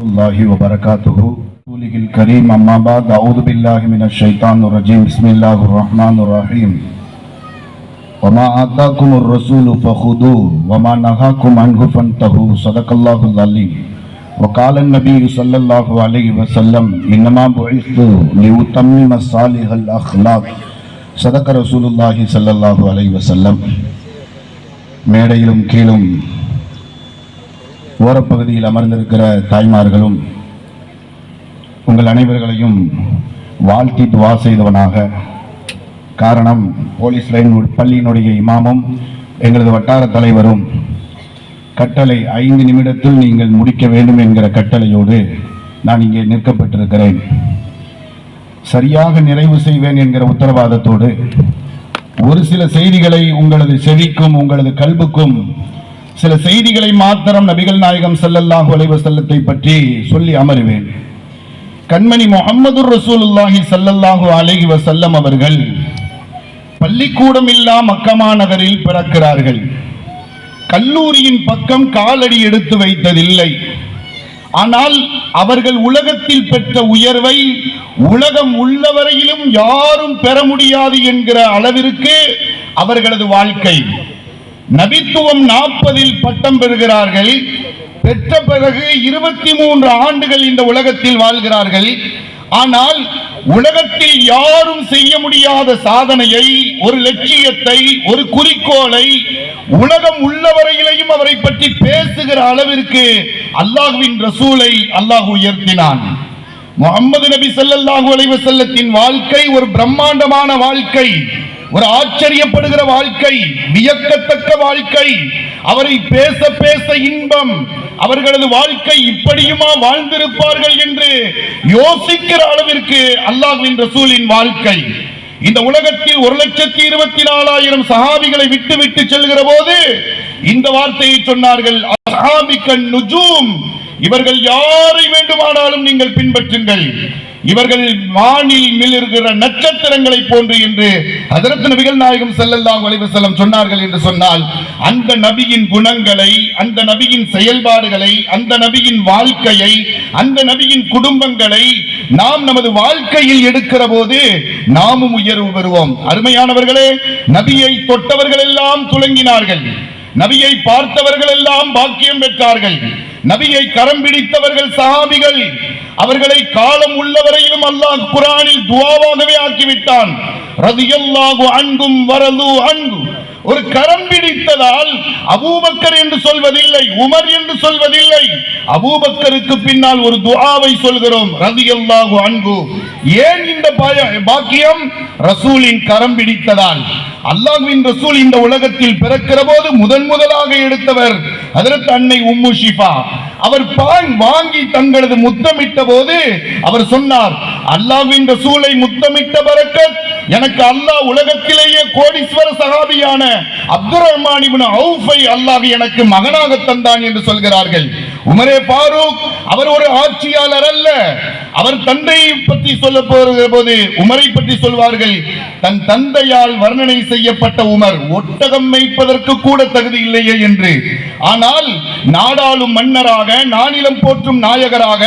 الله وبركاته رسوله الكريم أما بعد أعوذ بالله من الشيطان الرجيم بسم الله الرحمن الرحيم وما آتاكم الرسول فخذوه وما نهاكم عنه فانتهوا صدق الله العليم وقال النبي صلى الله عليه وسلم إنما بعثت لأتمم صالح الأخلاق صدق رسول الله صلى الله عليه وسلم மேடையிலும் கீழும் ஓரப்பகுதியில் அமர்ந்திருக்கிற தாய்மார்களும் உங்கள் அனைவர்களையும் வாழ்த்தி துவா செய்தவனாக. காரணம் போலீஸ் லைன் பள்ளியினுடைய இமாமும் எங்களது வட்டார தலைவரும் கட்டளை ஐந்து நிமிடத்தில் நீங்கள் முடிக்க வேண்டும் என்கிற கட்டளையோடு நான் இங்கே நிற்கப்பட்டிருக்கிறேன். சரியாக நிறைவு செய்வேன் என்கிற உத்தரவாதத்தோடு ஒரு சில செய்திகளை உங்களது செவிக்கும் உங்களது கல்புக்கும் சில செய்திகளை மாத்திரம் நபிகள் நாயகம் செல்லல்லாஹு அலைவ செல்லத்தை பற்றி சொல்லி அமருவேன். கண்மணி முகமது ரசூலுல்லாஹி செல்லல்லாஹு அலைஹி வசல்லம் அவர்கள் பள்ளிக்கூடம் இல்லா மக்கமா நகரில் பிறக்கிறார்கள். கல்லூரியின் பக்கம் காலடி எடுத்து வைத்ததில்லை. ஆனால் அவர்கள் உலகத்தில் பெற்ற உயர்வை உலகம் உள்ளவரையிலும் யாரும் பெற முடியாது என்கிற அளவிற்கு அவர்களது வாழ்க்கை நபித்துவம் நாற்பதில் பட்டம் பெறுகிறார்கள். பெற்ற பிறகு இருபத்தி மூன்று ஆண்டுகள் இந்த உலகத்தில் வாழ்கிறார்கள். ஆனால் உலகத்தில் யாரும் செய்ய முடியாத சாதனையை ஒரு லட்சியத்தை ஒரு குறிக்கோளை உலகம் உள்ளவரையிலையும் அவரை பற்றி பேசுகிற அளவிற்கு அல்லாஹுவின் ரசூலை அல்லாஹ் உயர்த்தினான். முகமது நபி ஸல்லல்லாஹு அலைஹி வாழ்க்கை ஒரு பிரம்மாண்டமான வாழ்க்கை. ஒரு ஆச்சரியப்படுகிற வாழ்க்கை வியக்கத்தக்க வாழ்க்கை. அவரை பேச பேச இன்பம். அவர்களது வாழ்க்கை இப்படியுமா வாழ்ந்திருப்பார்கள் என்று யோசிக்கிற அளவிற்கு அல்லாஹ்வின் ரசூலின் வாழ்க்கை. இந்த உலகத்தில் ஒரு லட்சத்தி இருபத்தி நாலாயிரம் சஹாபிகளை விட்டு விட்டு செல்கிற போது இந்த வார்த்தையை சொன்னார்கள் இவர்கள் யாரை வேண்டுமானாலும் நீங்கள் பின்பற்றுங்கள். இவர்கள் வானில் மிளிர்கிற நட்சத்திரங்களை போன்று என்று அதரத்து நபிகள் நாயகம் செல்லல்லாம் அலைஹி செல்லம் சொன்னார்கள் என்று சொன்னால் அந்த நபியின் குணங்களை அந்த நபியின் செயல்பாடுகளை அந்த நபியின் வாழ்க்கையை அந்த நபியின் குடும்பங்களை நாம் நமது வாழ்க்கையில் எடுக்கிற போது நாமும் உயர்வு பெறுவோம். அருமையானவர்களே நபியை தொட்டவர்கள் எல்லாம் துளங்கினார்கள். நபியை பார்த்தவர்கள் எல்லாம் பாக்கியம் பெற்றார்கள். நபியை கரம் பிடித்தவர்கள் சஹாபிகள் அவர்களை காலம் உள்ளவரையிலும் அல்லாஹ் குரானில் துவாவாகவே ஆக்கிவிட்டான். ரதியல்லாஹு அன்பும் வரது அன்பு ஒரு கரம் பிடித்ததால் அபூபக்கர் என்று சொல்வதில்லை உமர் என்று சொல்வதில்லை. அபூபக்கருக்கு பின்னால் ஒரு துஆவை சொல்கிறோம் ரதியல்லாகு அன்பு ஏன் இந்த பாக்கியம்? ரசூலின் கரம் பிடித்ததால் அல்லாஹ்வின் ரசூல் இந்த உலகத்தில் பிறக்கிற போது முதன் முதலாக எடுத்தவர் அதற்கு அன்னை உம்மு ஷிஃபா. அவர் பான் வாங்கி தங்களது முத்தமிட்ட போது அவர் சொன்னார் அல்லாஹ்வின் ரசூலை முத்தமிட்ட பரக்கத் எனக்கு அல்லாஹ் உலகத்திலேயே கோடீஸ்வர சகாபியான அப்துல் ரஹ்மான் இப்னு அவுஃபை அல்லாஹ் எனக்கு மகனாக தந்தான் என்று சொல்கிறார்கள். உமரே பாரூக் அவர் ஒரு ஆட்சியாளர் அல்ல. அவர் தந்தையை பற்றி சொல்ல போகிற போது உமரை பற்றி சொல்வார்கள் தன் தந்தையால் வர்ணனை செய்யப்பட்ட உமர் ஒட்டகம் மேய்ப்பதற்கு கூட தகுதி இல்லையே என்று. ஆனால் நாடாளும் மன்னராக நானிலம் போற்றும் நாயகராக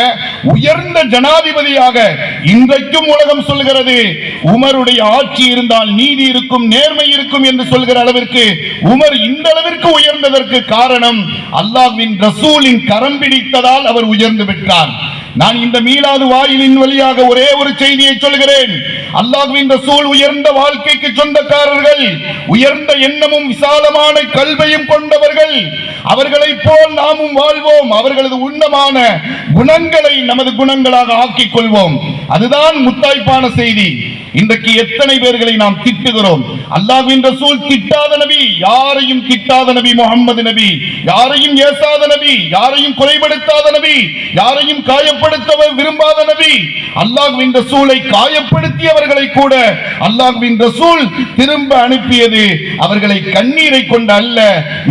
உயர்ந்த ஜனாதிபதியாக இன்றைக்கும் உலகம் சொல்கிறது உமருடைய ஆட்சி இருந்தால் நீதி இருக்கும் நேர்மை இருக்கும் என்று சொல்கிற அளவிற்கு உமர் இந்த அளவிற்கு உயர்ந்ததற்கு காரணம் அல்லாஹ்வின் ரசூலின் கர கரம் பிடித்ததால் அவர் உயர்ந்து விட்டார். நான் இந்த மீளாது வாயிலின் வழியாக ஒரே ஒரு செய்தியை சொல்கிறேன். அல்லாஹ்வின் ரசூல் உயர்ந்த வாழ்க்கைக்கு சொந்தக்காரர்கள் உயர்ந்த எண்ணமும் விசாலமான கல்வையும் கொண்டவர்கள் அவர்களை போல் நாமும் வாழ்வோம். அவர்களது உன்னமான குணங்களை நமது குணங்களாக ஆக்கிக் கொள்வோம். அதுதான் முத்தாய்ப்பான செய்தி. இன்றைக்கு எத்தனை பேர்களை நாம் திட்டுகிறோம்? அல்லாஹ்வின் ரசூல் திட்டாத நபி யாரையும் திட்டாத நபி முகமது நபி யாரையும் ஏசாத நபி யாரையும் குறைபடுத்தாத நபி யாரையும் காயப்படுத்த விரும்பாத நபி. அல்லாஹ்வின் ரசூலை காயப்படுத்தியவர்களை கூட அல்லாஹ்வின் ரசூல் திரும்ப அனுப்பியது அவர்களை கண்ணீரை கொண்டு அல்ல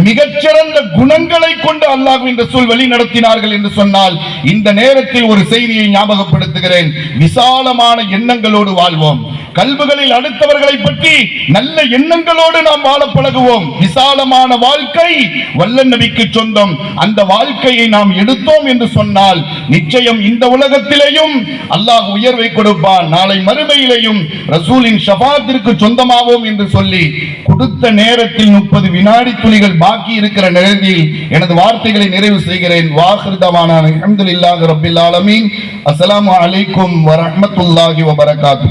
மிகச்சிறந்த குணங்களை கொண்டு அல்லாஹ்வின் ரசூல் வழி நடத்தினார்கள் என்று சொன்னால் இந்த நேரத்தில் ஒரு செய்தியை ஞாபகப்படுத்துகிறேன். விசாலமான எண்ணங்களோடு வாழ்வோம். கல்புகளில் அடுத்தவர்களை பற்றி நல்ல எண்ணங்களோடு நாம் வாழ பழகுவோம். விசாலமான வாழ்க்கை வல்ல நபிக்கு சொந்தம். அந்த வாழ்க்கையை நாம் எடுத்தோம் என்று சொன்னால் நிச்சயம் இந்த உலகத்திலேயும் அல்லாஹ் உயர்வை கொடுப்பான். நாளை மறுமையிலேயும் ரசூலின் ஷபாத்திற்கு சொந்தமாவோம் என்று சொல்லி கொடுத்த நேரத்தில் முப்பது வினாடி துளிகள் பாக்கி இருக்கிற நேரத்தில் எனது வார்த்தைகளை நிறைவு செய்கிறேன். வாஹிருதவான அஹமதுல்லாஹ் ரபில் ஆலமீன். அஸ்லாம் வலைக்கும் வரமத்துல்லாஹி வபரகாத்து.